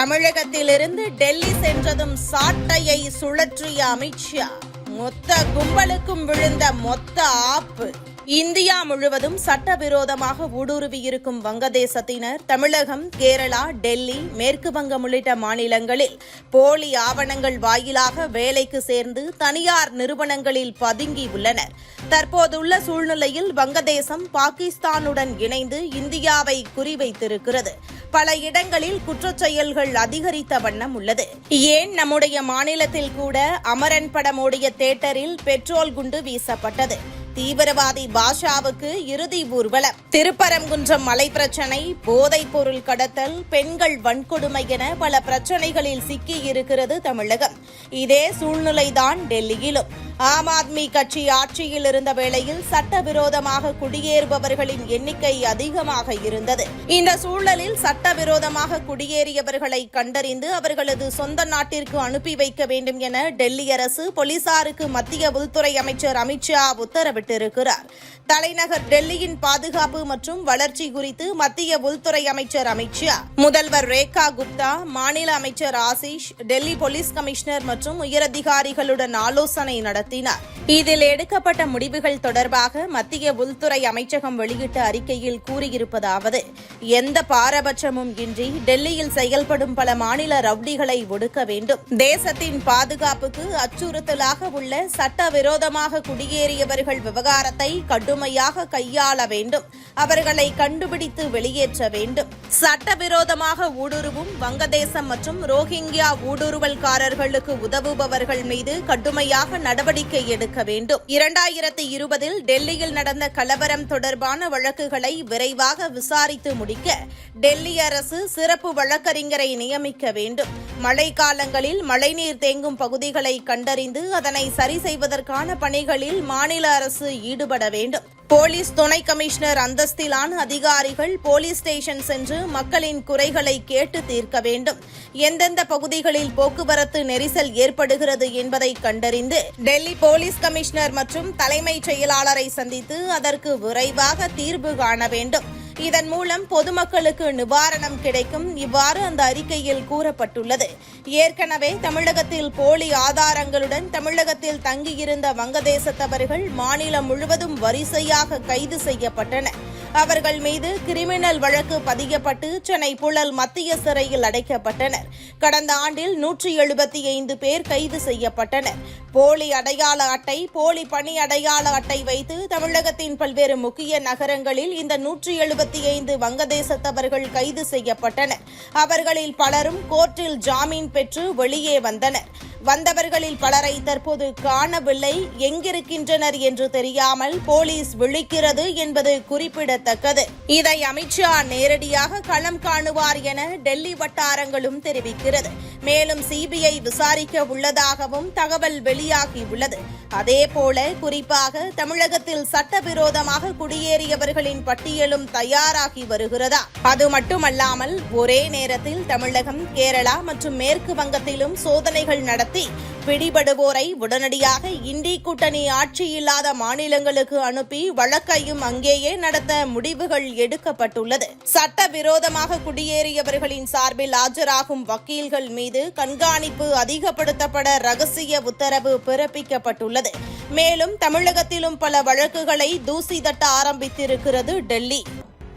தமிழகத்திலிருந்து டெல்லி சென்றதும் சாட்டையை சுழற்றிய அமித்ஷா மொத்த கும்பலுக்கும் விழுந்த மொத்த ஆப்பு. இந்தியா முழுவதும் சட்டவிரோதமாக ஊடுருவியிருக்கும் வங்கதேசத்தினர் தமிழகம் கேரளா டெல்லி மேற்கு வங்கம் உள்ளிட்ட மாநிலங்களில் போலி ஆவணங்கள் வாயிலாக வேலைக்கு சேர்ந்து தனியார் நிறுவனங்களில் பதுங்கி உள்ளனர். தற்போதுள்ள சூழ்நிலையில் வங்கதேசம் பாகிஸ்தானுடன் இணைந்து இந்தியாவை குறிவைத்திருக்கிறது. பல இடங்களில் குற்றச் செயல்கள் அதிகரித்த வண்ணம் உள்ளது. ஏன் நம்முடைய மாநிலத்தில் கூட அமரன் படம் ஓடிய தேட்டரில் பெட்ரோல் குண்டு வீசப்பட்டது. தீவிரவாதி பாஷாவுக்கு இறுதி ஊர்வலம். திருப்பரங்குன்றம் மலை பிரச்சனை போதைப் பொருள் கடத்தல் பெண்கள் வன்கொடுமை என பல பிரச்சனைகளில் சிக்கி இருக்கிறது தமிழகம். இதே சூழ்நிலைதான் டெல்லியிலும். ஆம் ஆத்மி கட்சி ஆட்சியில் இருந்த வேளையில் சட்டவிரோதமாக குடியேறுபவர்களின் எண்ணிக்கை அதிகமாக இருந்தது. இந்த சூழலில் சட்டவிரோதமாக குடியேறியவர்களை கண்டறிந்து அவர்களது சொந்த நாட்டிற்கு அனுப்பி வைக்க வேண்டும் என டெல்லி அரசு போலீசாருக்கு மத்திய உள்துறை அமைச்சர் அமித்ஷா உத்தரவிட்டிருக்கிறார். தலைநகர் டெல்லியின் பாதுகாப்பு மற்றும் வளர்ச்சி குறித்து மத்திய உள்துறை அமைச்சர் அமித்ஷா முதல்வர் ரேகா குப்தா மாநில அமைச்சர் ஆசிஷ் டெல்லி போலீஸ் கமிஷனர் மற்றும் உயரதிகாரிகளுடன் ஆலோசனை நடத்தினார். இதில் எடுக்கப்பட்ட முடிவுகள் தொடர்பாக மத்திய உள்துறை அமைச்சகம் வெளியிட்ட அறிக்கையில் கூறியிருப்பதாவது எந்த பாரபட்சமும் இன்றி டெல்லியில் செயல்படும் பல மாநில ரவுடிகளை ஒடுக்க வேண்டும். தேசத்தின் பாதுகாப்புக்கு அச்சுறுத்தலாக உள்ள சட்டவிரோதமாக குடியேறியவர்கள் விவகாரத்தை கடுமையாக கையாள வேண்டும். அவர்களை கண்டுபிடித்து வெளியேற்ற வேண்டும். சட்டவிரோதமாக ஊடுருவும் வங்கதேசம் மற்றும் ரோஹிங்கியா ஊடுருவல்காரர்களுக்கு உதவுபவர்கள் மீது கடுமையாக நடவடிக்கை எடுக்க வேண்டும். இரண்டாயிரத்தி இருபதில் டெல்லியில் நடந்த கலவரம் தொடர்பான வழக்குகளை விரைவாக விசாரித்து முடிக்க டெல்லி அரசு சிறப்பு வழக்கறிஞரை நியமிக்க வேண்டும். மழைக்காலங்களில் மழைநீர் தேங்கும் பகுதிகளை கண்டறிந்து அதனை சரி செய்வதற்கான பணிகளில் மாநில அரசு ஈடுபட வேண்டும். போலீஸ் துணை கமிஷனர் அந்தஸ்திலான அதிகாரிகள் போலீஸ் ஸ்டேஷன் சென்று மக்களின் குறைகளை கேட்டு தீர்க்க வேண்டும். எந்தெந்த பகுதிகளில் போக்குவரத்து நெரிசல் ஏற்படுகிறது என்பதை கண்டறிந்து டெல்லி போலீஸ் கமிஷனர் மற்றும் தலைமைச் செயலாளரை சந்தித்து அதற்கு விரைவாக தீர்வு காண வேண்டும். இதன் மூலம் பொதுமக்களுக்கு நிவாரணம் கிடைக்கும். இவ்வாறு அந்த அறிக்கையில் கூறப்பட்டுள்ளது. ஏற்கனவே தமிழகத்தில் போலி ஆதாரங்களுடன் தமிழகத்தில் தங்கியிருந்த வங்கதேசத்தவர்கள் மாநிலம் முழுவதும் வரிசையாக கைது செய்யப்பட்டனர் அவர்கள் மீது கிரிமினல் வழக்கு பதியப்பட்டு சென்னை புழல் மத்திய சிறையில் அடைக்கப்பட்டனர். கடந்த ஆண்டில் நூற்றி எழுபத்தி ஐந்து பேர் கைது செய்யப்பட்டனர். போலி அடையாள அட்டை போலி பணி அடையாள அட்டை வைத்து தமிழகத்தின் பல்வேறு முக்கிய நகரங்களில் இந்த நூற்றி எழுபத்தி ஐந்து வங்கதேசத்தவர்கள் கைது செய்யப்பட்டனர். அவர்களில் பலரும் கோர்ட்டில் ஜாமீன் பெற்று வெளியே வந்தனர். வந்தவர்களில் பலரை தற்போது காணவில்லை. எங்கிருக்கின்றனர் என்று தெரியாமல் போலீஸ் விழிக்கிறது என்பது குறிப்பிடத்தக்கது. இதை அமித்ஷா நேரடியாக களம் காணுவார் என டெல்லி வட்டாரங்களும் தெரிவிக்கிறது. மேலும் சிபிஐ விசாரிக்க உள்ளதாகவும் தகவல் வெளியாகியுள்ளது அதேபோல குறிப்பாக தமிழகத்தில் சட்டவிரோதமாக குடியேறியவர்களின் பட்டியலும் தயாராகி வருகிறதா? அது மட்டுமல்லாமல் ஒரே நேரத்தில் தமிழகம் கேரளா மற்றும் மேற்கு வங்கத்திலும் சோதனைகள் நடத்தி பிடிபடுவோரை உடனடியாக இந்தி கூட்டணி ஆட்சி இல்லாத மாநிலங்களுக்கு அனுப்பி வழக்கையும் அங்கேயே நடத்த முடிவுகள் எடுக்கப்பட்டுள்ளது. சட்டவிரோதமாக குடியேறியவர்களின் சார்பில் ஆஜராகும் வக்கீல்கள் மீது கண்காணிப்பு அதிகப்படுத்தப்பட ரகசிய உத்தரவு பிறப்பிக்கப்பட்டுள்ளது. மேலும் தமிழகத்திலும் பல வழக்குகளை தூசி தட்ட ஆரம்பித்திருக்கிறது டெல்லி.